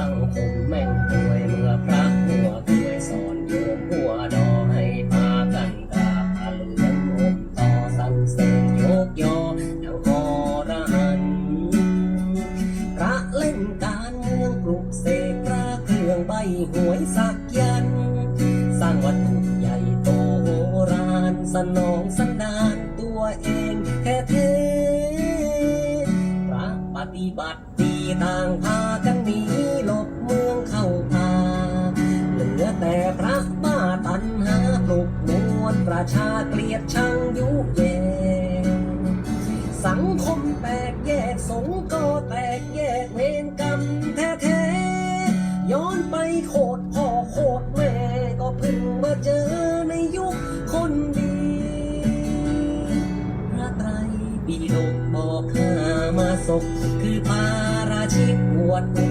สังคมแม่งป่วยเมื่อพระหัวเวยสอนโยมหัวดอให้พากันตาพาลือนมต่อสังเสริญยกยอแล้วกอระหันพระเล่นการเมืองปลุกเสกพระเครื่องใบหวยสักยัน สร้างวัดถุใหญ่โตโหรานสนองสนานตัวเองแท้เทพระปฏิบัติดีต่างพากัน ปลุกมวลประชาเกลียดชังยุแยงสังคมแตกแยกสงก็แตกแยกเวรกรรมแท้ๆย้อนไปโคตรพ่อโคตรแม่ก็เพิ่งมาเจอในยุคคนดีพระไตรปิฎกบอกข้ามาศกคือปาราชิกบวชอุ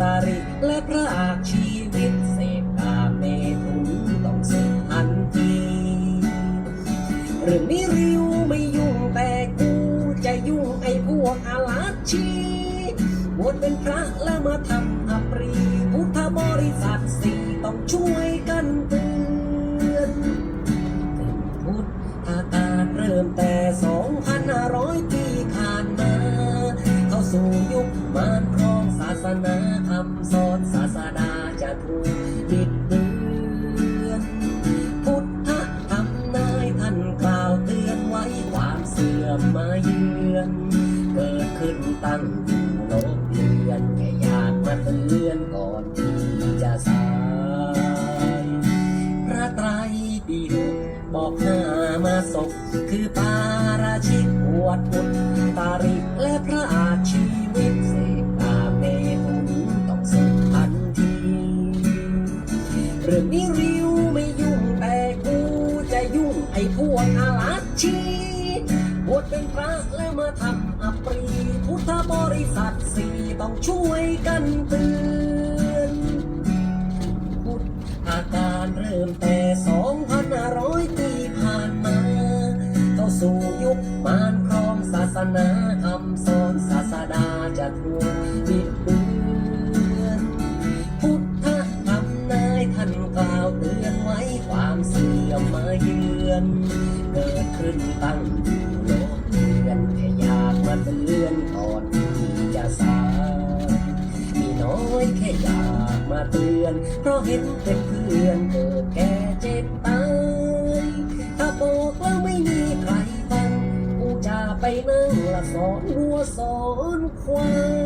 ตริและพระอาชีวิต เรื่องนี้ริวไม่ยุ่งแต่กูจะยุ่งไอ้พวกอาลัชชีบวชเป็นพระแล้วมาทำอัปรีพุทธบริษัทสี่ต้องช่วยกันเตือนพุทธกาลเริ่มแต่2,500ปีผ่านมา เข้าสู่ยุคมารครองศาสนาคำสอน อนเกิดขึ้นตั้งอยู่โลกเลือนแค่อยากมาเตือนก่อนที่จะสายพระไตรปิฎกบอกห้ามาศพคือปาราชิกวชอุตตาริกและพระอาชีวิตเสกตามเมตุนต้องสึกทันทีเรื่องนี้ริวไม่ยุ่งแต่กูจะยุ่งไอ้พวกอาลัชชี เป็นพระแล้วมาทำอัปรี พุทธบริษัทสี่ต้องช่วยกันเตือนพุทธอาการเริ่มแต่2,500ปีผ่านมาเข้าสู่ยุคมารครองศาสนาคำสอนศาสดาจะถูกบิดเบือนพุทธธรรมนายท่านกล่าวเตือนไว้ความเสื่อมมาเยือนเกิดขึ้นตั้ง อยากมาเลือนก่อนที่จะสามีน้อยแค่อยากมาเตือน เพราะเห็นเป็นเพื่อนเกิดแก่เจ็บตายถ้าบอกว่าไม่มีใครฟังกูจะไปนั่งละสอนวัวสอนควาย